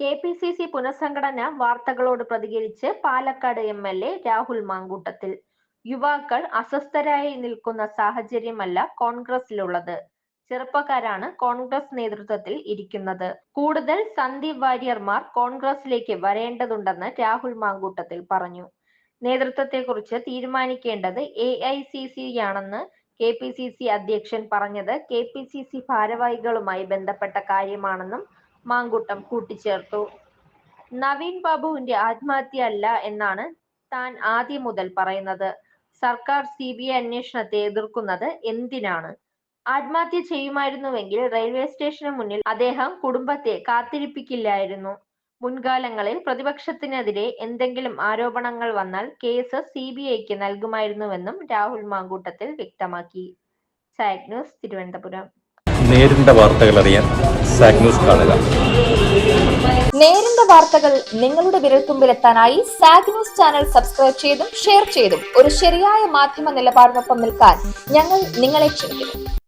P C C പുനഃസംഘടന വാർത്തകളോട് പ്രതികരിച്ച് Palakkad M L A Rahul Mankoottathil. യുവാക്കൾ അസ്വസ്ഥരായി നിൽക്കുന്ന സാഹചര്യമല്ല കോൺഗ്രസിലുള്ളത്. ചെറുപ്പക്കാരാണ് കോൺഗ്രസ് നേതൃത്വത്തിൽ ഇരിക്കുന്നത്. കൂടുതൽ സന്ദീപ് വാര്യർമാർ കോൺഗ്രസിലേക്ക് വരേണ്ടതുണ്ടെന്ന് രാഹുൽ മാങ്കൂട്ടത്തിൽ പറഞ്ഞു. നേതൃത്വത്തെക്കുറിച്ച് തീരുമാനിക്കേണ്ടത് എ ഐ സി സി ആണെന്ന് കെ പി സി സി അധ്യക്ഷൻ പറഞ്ഞത് കെ പി സി സി ഭാരവാഹികളുമായി ബന്ധപ്പെട്ട കാര്യമാണെന്നും മാങ്കൂട്ടം കൂട്ടിച്ചേർത്തു. നവീൻ ബാബുവിന്റെ ആത്മഹത്യ അല്ല എന്നാണ് താൻ ആദ്യം മുതൽ പറയുന്നത്. സർക്കാർ സി ബി ഐ അന്വേഷണത്തെ എതിർക്കുന്നത് എന്തിനാണ്? ആത്മഹത്യ ചെയ്യുമായിരുന്നുവെങ്കിൽ റെയിൽവേ സ്റ്റേഷന് മുന്നിൽ അദ്ദേഹം കുടുംബത്തെ കാത്തിരിപ്പിക്കില്ലായിരുന്നു. മുൻകാലങ്ങളിൽ പ്രതിപക്ഷത്തിനെതിരെ എന്തെങ്കിലും ആരോപണങ്ങൾ വന്നാൽ കേസ് സി ബി ഐക്ക് നൽകുമായിരുന്നുവെന്നും രാഹുൽ മാങ്കൂട്ടത്തിൽ വ്യക്തമാക്കി. Side news Thiruvananthapuram. നേരിന്റെ വാർത്തകൾ അറിയാൻ സാക് ന്യൂസ് കാണുക. നേരിന്റെ വാർത്തകൾ നിങ്ങളുടെ വിരൽത്തുമ്പിലെത്താനായി സാഗ് ന്യൂസ് ചാനൽ സബ്സ്ക്രൈബ് ചെയ്തും ഷെയർ ചെയ്തും ഒരു ശരിയായ മാധ്യമ നിലപാടിനൊപ്പം നിൽക്കാൻ ഞങ്ങൾ നിങ്ങളെ ക്ഷണിക്കുന്നു.